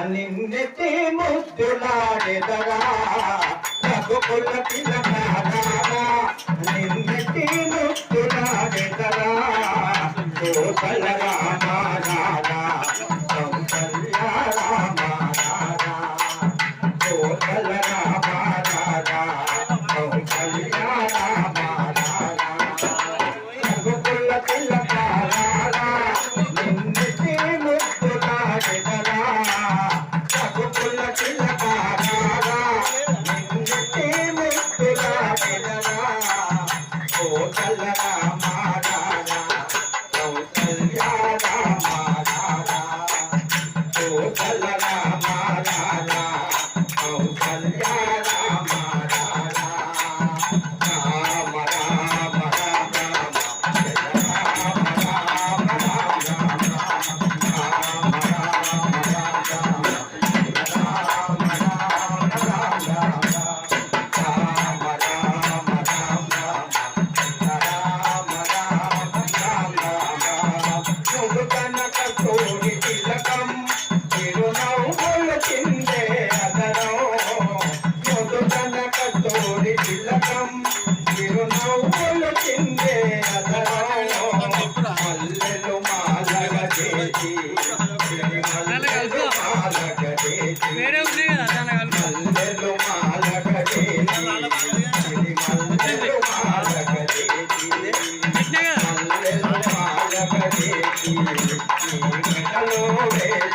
అన్నింటి ముద్దులాడెదరా రఘుకుల పిల్ల Thank you. Oh, look at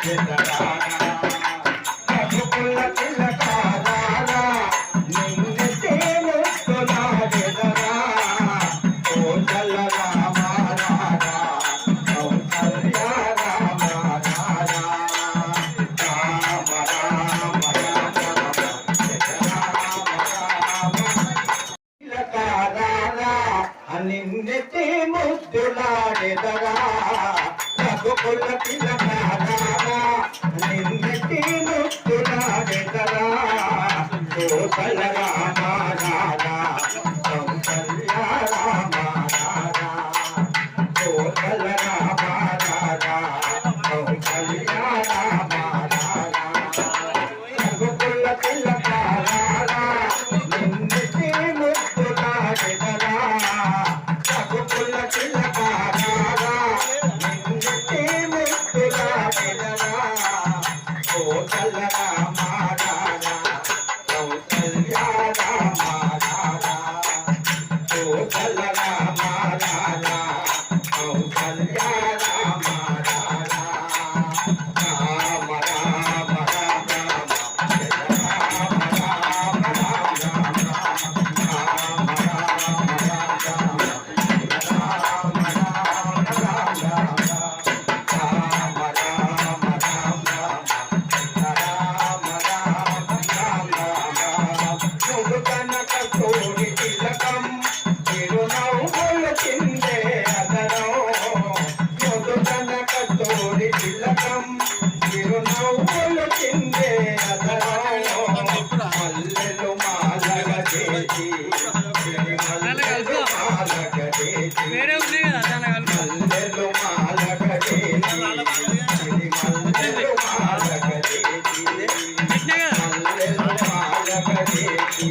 Yeah. నిత్య ముద్దులాడెదరా రఘుకుల పిల్లరా నిన్నటి ముద్దులాడెదరా గోసల రామా రాధా కౌసల్య రామా రాధా గోసల పువ్వులు కిందే మల్లెలు మాలగ చేసి మల్లెలు మాలగ చేసి మల్లెలు మాలగ చేసి